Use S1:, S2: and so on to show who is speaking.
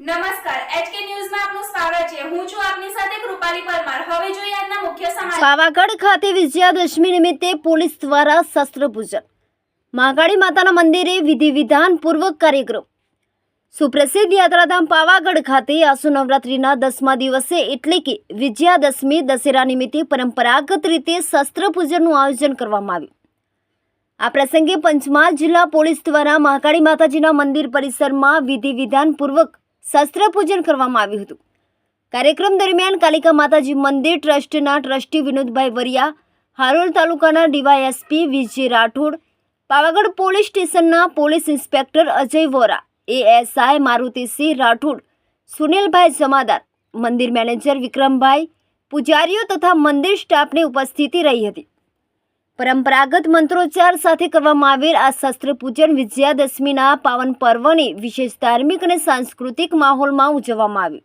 S1: નમસ્કાર એચકે ન્યૂઝમાં આપનું સ્વાગત છે. હું છું આપની સાથે કૃપાલી પરમાર. હવે જોઈએ આજના મુખ્ય સમાચાર.
S2: પાવાગઢ ખાતે વિજયાદશમી નિમિત્તે પોલીસ દ્વારા શસ્ત્ર પૂજન. મહાકાળી માતાના મંદિરે વિધિ વિધાન પૂર્વક કાર્યક્રમ. સુપ્રસિદ્ધ યાત્રાધામ પાવાગઢ ખાતે આસુ નવરાત્રિના દસમા દિવસે એટલે કે વિજયાદશમી દશેરા નિમિત્તે પરંપરાગત રીતે શસ્ત્ર પૂજનનું આયોજન કરવામાં આવ્યું. આ પ્રસંગે પંચમહાલ જિલ્લા પોલીસ દ્વારા મહાકાળી માતાજીના મંદિર પરિસરમાં વિધિ વિધાન પૂર્વક શસ્ત્ર પૂજન કરવામાં આવ્યું હતું. કાર્યક્રમ દરમિયાન કાલિકા માતાજી મંદિર ટ્રસ્ટના ટ્રસ્ટી વિનોદભાઈ વરિયા હારોલ તાલુકાના ડીવાયએસપી વિજય રાઠોડ, પાવાગઢ પોલીસ સ્ટેશનના police inspector Ajay Vora, ASI Marutisinh Rathod, Sunilbhai જમાદાર મંદિર મેનેજર વિક્રમભાઈ, પૂજારીઓ તથા મંદિર સ્ટાફની ઉપસ્થિતિ રહી હતી. પરંપરાગત મંત્રોચ્ચાર સાથે કરવામાં આવેલ આ શસ્ત્ર પૂજન વિજયાદશમીના પાવન પર્વને વિશેષ ધાર્મિક અને સાંસ્કૃતિક માહોલમાં ઉજવવામાં આવ્યું.